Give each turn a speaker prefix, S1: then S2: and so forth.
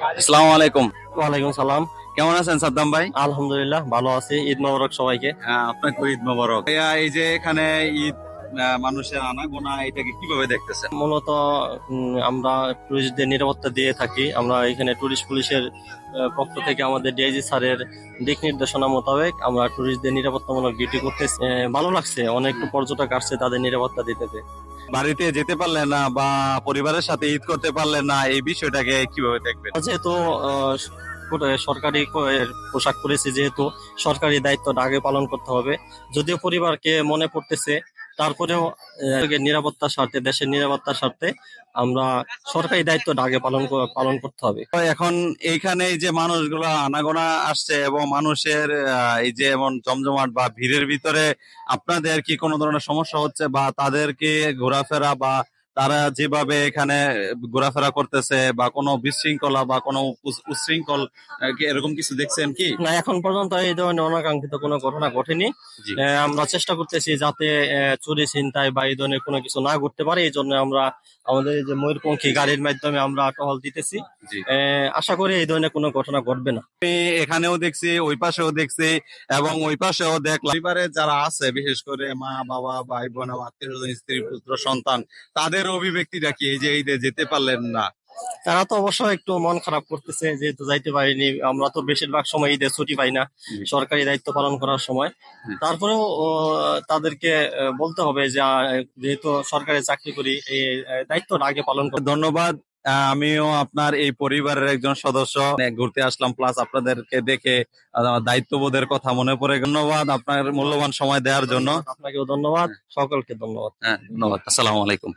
S1: আসসালামু আলাইকুম।
S2: ওয়ালাইকুম সালাম।
S1: কেমন আছেন সাদ্দাম ভাই?
S2: আলহামদুলিল্লাহ ভালো আছি। ঈদ মোবারক সবাইকে।
S1: হ্যাঁ, আপনাকে ঈদ মোবারক। এই যে এখানে ঈদ মানুষের আনাগোনা এটাকে কীভাবে দেখতেছেন?
S2: মূলত আমরা টুরিস্টদের নিরাপত্তা দিয়ে থাকি। আমরা এখানে টুরিস্ট পুলিশের পক্ষ থেকে আমাদের ডিআইজি স্যারের দিক নির্দেশনা মোতাবেক আমরা টুরিস্টদের নিরাপত্তামূলক ডিউটি করতেছি। আহ, ভালো লাগছে। অনেক পর্যটক আসছে তাদের নিরাপত্তা দিতে
S1: বাড়িতে যেতে পারলেন না বা পরিবারের সাথে ঈদ করতে পারলেন না এই বিষয়টাকে কীভাবে দেখবেন?
S2: যেহেতু সরকারি পোশাক পরেছি যেহেতু সরকারি দায়িত্বটা আগে পালন করতে হবে। যদিও পরিবারকে মনে পড়তেছে তারপরেও নিরাপত্তার স্বার্থে, দেশের নিরাপত্তার স্বার্থে আমরা সরকারি দায়িত্ব ডাকে পালন পালন করতে হবে।
S1: এখন এইখানে যে মানুষগুলো আনাগোনা আসছে এবং মানুষের এই যে এমন জমজমাট বা ভিড়ের ভিতরে আপনাদের কি কোনো ধরনের সমস্যা হচ্ছে বা তাদেরকে ঘোরাফেরা বা তারা যেভাবে এখানে ঘোরাফেরা করতেছে বা কোনো বিশৃঙ্খলা বা কোনো উচ্ছৃঙ্খল এরকম কিছু দেখছেন কি?
S2: না এখন পর্যন্ত এই ধরনের অনাকাঙ্ক্ষিত কোনো ঘটনা ঘটেনি। আমরা চেষ্টা করতেছি যাতে চুরি ছিনতাই বা এই ধরনের কোনো কিছু না ঘটতে পারে। এই জন্য আমরা আমাদের যে ময়ূরপঙ্খী গাড়ির মাধ্যমে আমরা টহল দিতেছি। আশা করি এই ধরনের কোনো ঘটনা ঘটবে না।
S1: আমি এখানেও দেখছি ওই পাশেও দেখছি এবং ওই পাশেও দেখলাম। পরিবারে যারা আছে বিশেষ করে মা বাবা ভাই বোন আত্মীয় স্ত্রী পুত্র সন্তান তাদের অভিব্যক্তিটা কি এই যে ঈদে যেতে পারলেন না।
S2: তারা তো অবশ্যই একটু মন খারাপ করতেছে যেহেতু যাইতে পারিনি। আমরা তো বেশিরভাগ সময় ঈদে ছুটি পাই না সরকারি দায়িত্ব পালন করার সময়। তারপরেও তাদেরকে বলতে হবে যে যেহেতু সরকারি চাকরি করি এই দায়িত্বটা আগে পালন করতে
S1: ধন্যবাদ। আমিও আপনার এই পরিবারের একজন সদস্য। ঘুরতে আসলাম প্লাস আপনাদেরকে দেখে দায়িত্ববোধের কথা মনে পড়ে ধন্যবাদ আপনার মূল্যবান সময় দেওয়ার জন্য।
S2: আপনাকেও ধন্যবাদ সকলকে ধন্যবাদ।
S1: হ্যাঁ ধন্যবাদ। আসসালামু আলাইকুম।